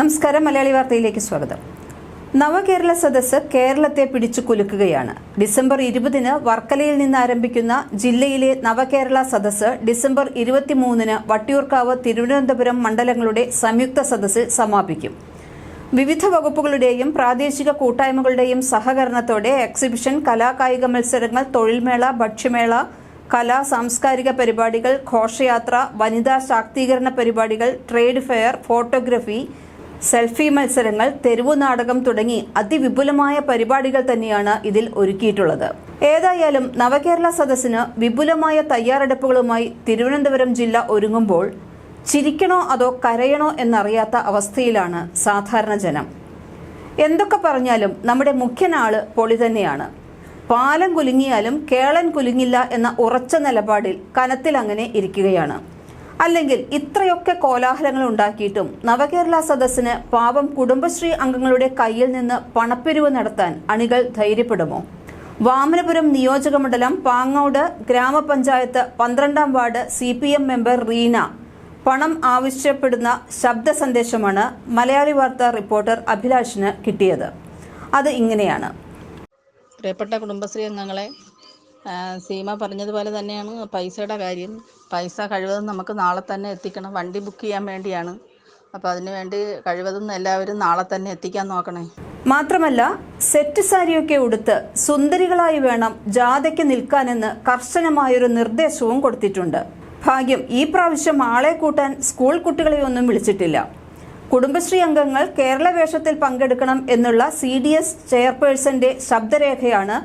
നമസ്കാരം മലയാളി വാർത്തയിലേക്ക് സ്വാഗതം. നവകേരള സദസ്സ് കേരളത്തെ പിടിച്ചു കുലുക്കുകയാണ്. ഡിസംബർ ഇരുപതിന് വർക്കലയിൽ നിന്ന് ആരംഭിക്കുന്ന ജില്ലയിലെ നവകേരള സദസ്സ് ഡിസംബർ ഇരുപത്തിമൂന്നിന് വട്ടിയൂർക്കാവ് തിരുവനന്തപുരം മണ്ഡലങ്ങളുടെ സംയുക്ത സദസ്സിൽ സമാപിക്കും. വിവിധ വകുപ്പുകളുടെയും പ്രാദേശിക കൂട്ടായ്മകളുടെയും സഹകരണത്തോടെ എക്സിബിഷൻ കലാകായിക മത്സരങ്ങൾ തൊഴിൽമേള ഭക്ഷ്യമേള കലാ സാംസ്കാരിക പരിപാടികൾ ഘോഷയാത്ര വനിതാ ശാക്തീകരണ പരിപാടികൾ ട്രേഡ് ഫെയർ ഫോട്ടോഗ്രഫി സെൽഫി മത്സരങ്ങൾ തെരുവു നാടകം തുടങ്ങി അതിവിപുലമായ പരിപാടികൾ തന്നെയാണ് ഇതിൽ ഒരുക്കിയിട്ടുള്ളത്. ഏതായാലും നവകേരള സദസ്സിന് വിപുലമായ തയ്യാറെടുപ്പുകളുമായി തിരുവനന്തപുരം ജില്ല ഒരുങ്ങുമ്പോൾ ചിരിക്കണോ അതോ കരയണോ എന്നറിയാത്ത അവസ്ഥയിലാണ് സാധാരണ ജനം. എന്തൊക്കെ പറഞ്ഞാലും നമ്മുടെ മുഖ്യനാൾ പൊളി തന്നെയാണ്. പാലം കുലുങ്ങിയാലും കേളൻ കുലുങ്ങില്ല എന്ന ഉറച്ച നിലപാടിൽ കനത്തിൽ അങ്ങനെ ഇരിക്കുകയാണ്. അല്ലെങ്കിൽ ഇത്രയൊക്കെ കോലാഹലങ്ങൾ ഉണ്ടാക്കിയിട്ടും നവകേരള സദസ്സിന് പാവം കുടുംബശ്രീ അംഗങ്ങളുടെ കയ്യിൽ നിന്ന് പണപ്പിരിവ് നടത്താൻ അണികൾ ധൈര്യപ്പെടുമോ? വാമനപുരം നിയോജകമണ്ഡലം പാങ്ങോട് ഗ്രാമപഞ്ചായത്ത് പന്ത്രണ്ടാം ward C P M member Reena. പണം ആവശ്യപ്പെടുന്ന ശബ്ദ സന്ദേശമാണ് മലയാളി വാർത്താ റിപ്പോർട്ടർ അഭിലാഷിന് കിട്ടിയത്. അത് ഇങ്ങനെയാണ്. പ്രിയപ്പെട്ട കുടുംബശ്രീ അംഗങ്ങളെ സീമ പറഞ്ഞതുപോലെ തന്നെയാണ് പൈസയുടെ കാര്യം. പൈസ കഴിവതും നമുക്ക് നാളെ തന്നെ എത്തിക്കണം. വണ്ടി ബുക്ക് ചെയ്യാൻ വേണ്ടിയാണ്. അപ്പോൾ അതിന് വേണ്ടി കഴിവതും എല്ലാവരും നാളെ തന്നെ എത്തിക്കാൻ നോക്കണേ. മാത്രമല്ല സെറ്റ് സാരിയൊക്കെ ഉടുത്ത് സുന്ദരികളായി വേണം ജാഥയ്ക്ക് നിൽക്കാനെന്ന് കർശനമായൊരു നിർദ്ദേശവും കൊടുത്തിട്ടുണ്ട്. ഭാഗ്യം ഈ പ്രാവശ്യം ആളെ കൂട്ടാൻ സ്കൂൾ കുട്ടികളെയൊന്നും വിളിച്ചിട്ടില്ല. കുടുംബശ്രീ അംഗങ്ങൾ കേരള വേഷത്തിൽ പങ്കെടുക്കണം എന്നുള്ള സി ഡി എസ് ചെയർപേഴ്സന്റെ ശബ്ദരേഖയാണ്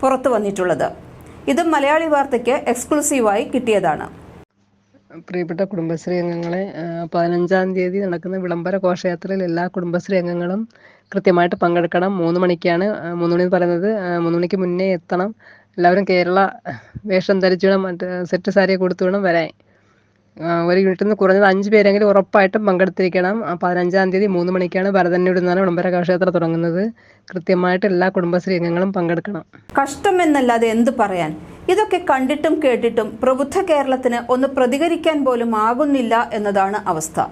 പുറത്തു വന്നിട്ടുള്ളത്. ഇത് മലയാളി വാർത്തയ്ക്ക് എക്സ്ക്ലൂസീവായി കിട്ടിയതാണ്. പ്രിയപ്പെട്ട കുടുംബശ്രീ അംഗങ്ങളെ പതിനഞ്ചാം തീയതി നടക്കുന്ന വിളംബര ഘോഷയാത്രയിൽ എല്ലാ കുടുംബശ്രീ അംഗങ്ങളും കൃത്യമായിട്ട് പങ്കെടുക്കണം. മൂന്ന് മണിക്കാണ് മൂന്ന് മണി പറയുന്നത്. മൂന്ന് മണിക്ക് മുന്നേ എത്തണം. എല്ലാവരും കേരള വേഷം ധരിച്ചു വേണം മറ്റേ സെറ്റ് സാരിയൊക്കെ കൊടുത്തു വേണം വരാൻ. ഒരു യൂണിറ്റിൽ നിന്ന് കുറഞ്ഞത് അഞ്ച് പേരെങ്കിലും ഉറപ്പായിട്ടും പങ്കെടുത്തിരിക്കണം. പതിനഞ്ചാം തീയതി മൂന്ന് മണിക്കാണ് ഭരതന്നൂരിൽ വിളംബര ഘോഷയാത്ര തുടങ്ങുന്നത്. കൃത്യമായിട്ട് എല്ലാ കുടുംബശ്രീ അംഗങ്ങളും പങ്കെടുക്കണം. കഷ്ടം എന്നല്ലാതെ എന്ത് പറയാൻ? ഇതൊക്കെ കണ്ടിട്ടും കേട്ടിട്ടും പ്രബുദ്ധ കേരളത്തിന് ഒന്ന് പ്രതികരിക്കാൻ പോലും ആകുന്നില്ല എന്നതാണ് അവസ്ഥ.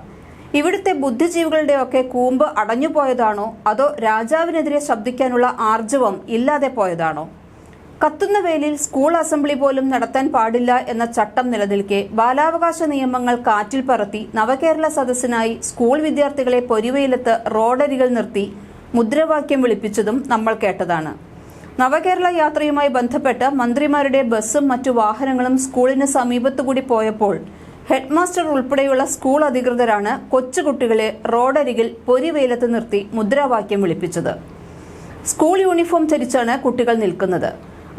ഇവിടുത്തെ ബുദ്ധിജീവികളുടെയൊക്കെ കൂമ്പ് അടഞ്ഞുപോയതാണോ? അതോ രാജാവിനെതിരെ ശബ്ദിക്കാനുള്ള ആർജവം ഇല്ലാതെ പോയതാണോ? കത്തുന്ന വേലിൽ സ്കൂൾ അസംബ്ലി പോലും നടത്താൻ പാടില്ല എന്ന ചട്ടം നിലനിൽക്കെ ബാലാവകാശ നിയമങ്ങൾ കാറ്റിൽ പറത്തി നവകേരള സദസ്സിനായി സ്കൂൾ വിദ്യാർത്ഥികളെ പൊരിവെയിലത്ത് റോഡരികൾ നിർത്തി മുദ്രാവാക്യം വിളിപ്പിച്ചതും നമ്മൾ കേട്ടതാണ്. നവകേരള യാത്രയുമായി ബന്ധപ്പെട്ട് മന്ത്രിമാരുടെ ബസ്സും മറ്റു വാഹനങ്ങളും സ്കൂളിന് സമീപത്തുകൂടി പോയപ്പോൾ ഹെഡ്മാസ്റ്റർ ഉൾപ്പെടെയുള്ള സ്കൂൾ അധികൃതരാണ് കൊച്ചുകുട്ടികളെ റോഡരികിൽ പൊരിവെയിലത്ത് നിർത്തി മുദ്രാവാക്യം വിളിപ്പിച്ചത്. സ്കൂൾ യൂണിഫോം ധരിച്ചാണ് കുട്ടികൾ നിൽക്കുന്നത്.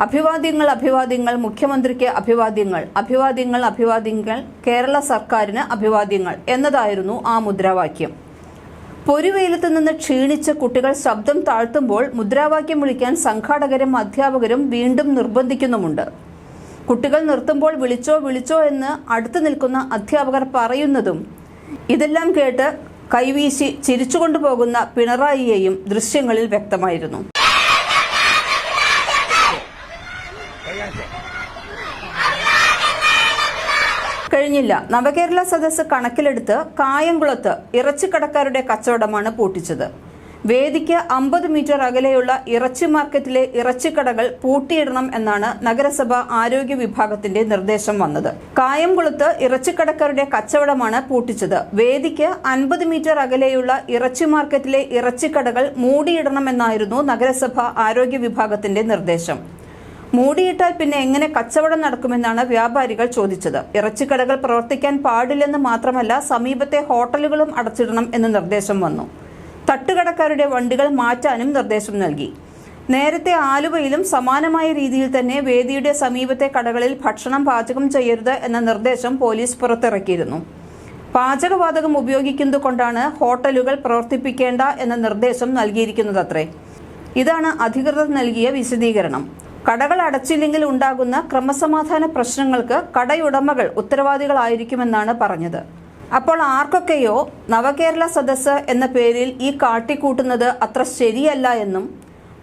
അഭിവാദ്യങ്ങൾ അഭിവാദ്യങ്ങൾ മുഖ്യമന്ത്രിക്ക് അഭിവാദ്യങ്ങൾ അഭിവാദ്യങ്ങൾ അഭിവാദ്യങ്ങൾ കേരള സർക്കാരിന് അഭിവാദ്യങ്ങൾ എന്നതായിരുന്നു ആ മുദ്രാവാക്യം. പൊരുവെയിലത്ത് നിന്ന് ക്ഷീണിച്ച് കുട്ടികൾ ശബ്ദം താഴ്ത്തുമ്പോൾ മുദ്രാവാക്യം വിളിക്കാൻ സംഘാടകരും അധ്യാപകരും വീണ്ടും നിർബന്ധിക്കുന്നുമുണ്ട്. കുട്ടികൾ നിർത്തുമ്പോൾ വിളിച്ചോ വിളിച്ചോ എന്ന് അടുത്തു നിൽക്കുന്ന അധ്യാപകർ പറയുന്നതും ഇതെല്ലാം കേട്ട് കൈവീശി ചിരിച്ചുകൊണ്ടു പോകുന്ന പിണറായിയെയും ദൃശ്യങ്ങളിൽ വ്യക്തമായിരുന്നു. കഴിഞ്ഞില്ല. നവകേരള സദസ് കണക്കിലെടുത്ത് കായംകുളത്ത് ഇറച്ചിക്കടക്കാരുടെ കച്ചവടമാണ് പൂട്ടിച്ചത്. വേദിക്ക് അമ്പത് മീറ്റർ അകലെയുള്ള ഇറച്ചി മാർക്കറ്റിലെ ഇറച്ചിക്കടകൾ പൂട്ടിയിടണം എന്നാണ് നഗരസഭ ആരോഗ്യ വിഭാഗത്തിന്റെ നിർദ്ദേശം വന്നത്. കായംകുളത്ത് ഇറച്ചിക്കടക്കാരുടെ കച്ചവടമാണ് പൂട്ടിച്ചത്. വേദിക്ക് അൻപത് മീറ്റർ അകലെയുള്ള ഇറച്ചി മാർക്കറ്റിലെ ഇറച്ചിക്കടകൾ മൂടിയിടണമെന്നായിരുന്നു നഗരസഭ ആരോഗ്യ വിഭാഗത്തിന്റെ നിർദ്ദേശം. മൂടിയിട്ടാൽ പിന്നെ എങ്ങനെ കച്ചവടം നടക്കുമെന്നാണ് വ്യാപാരികൾ ചോദിച്ചത്. ഇറച്ചിക്കടകൾ പ്രവർത്തിക്കാൻ പാടില്ലെന്ന് മാത്രമല്ല സമീപത്തെ ഹോട്ടലുകളും അടച്ചിടണം എന്ന് നിർദ്ദേശം വന്നു. തട്ടുകടക്കാരുടെ വണ്ടികൾ മാറ്റാനും നിർദ്ദേശം നൽകി. നേരത്തെ ആലുവയിലും സമാനമായ രീതിയിൽ തന്നെ വേദിയുടെ സമീപത്തെ കടകളിൽ ഭക്ഷണം പാചകം ചെയ്യരുത് എന്ന നിർദ്ദേശം പോലീസ് പുറത്തിറക്കിയിരുന്നു. പാചകവാതകം ഉപയോഗിക്കുന്നത് കൊണ്ടാണ് ഹോട്ടലുകൾ പ്രവർത്തിപ്പിക്കേണ്ട എന്ന നിർദ്ദേശം നൽകിയിരിക്കുന്നതത്രേ. ഇതാണ് അധികൃതർ നൽകിയ വിശദീകരണം. കടകൾ അടച്ചില്ലെങ്കിൽ ഉണ്ടാകുന്ന ക്രമസമാധാന പ്രശ്നങ്ങൾക്ക് കടയുടമകൾ ഉത്തരവാദികളായിരിക്കുമെന്നാണ് പറഞ്ഞത്. അപ്പോൾ ആർക്കൊക്കെയോ നവകേരള സദസ്സ് എന്ന പേരിൽ ഈ കാട്ടിക്കൂട്ടുന്നത് അത്ര ശരിയല്ല എന്നും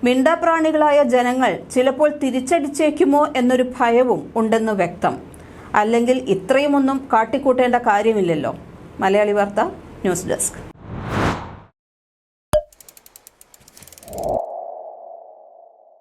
മിണ്ടാപ്രാണികളായ ജനങ്ങൾ ചിലപ്പോൾ തിരിച്ചടിച്ചേക്കുമോ എന്നൊരു ഭയവും ഉണ്ടെന്ന് വ്യക്തം. അല്ലെങ്കിൽ ഇത്രയുമൊന്നും കാട്ടിക്കൂട്ടേണ്ട കാര്യമില്ലല്ലോ. മലയാളി വാർത്ത ന്യൂസ് ഡെസ്ക്.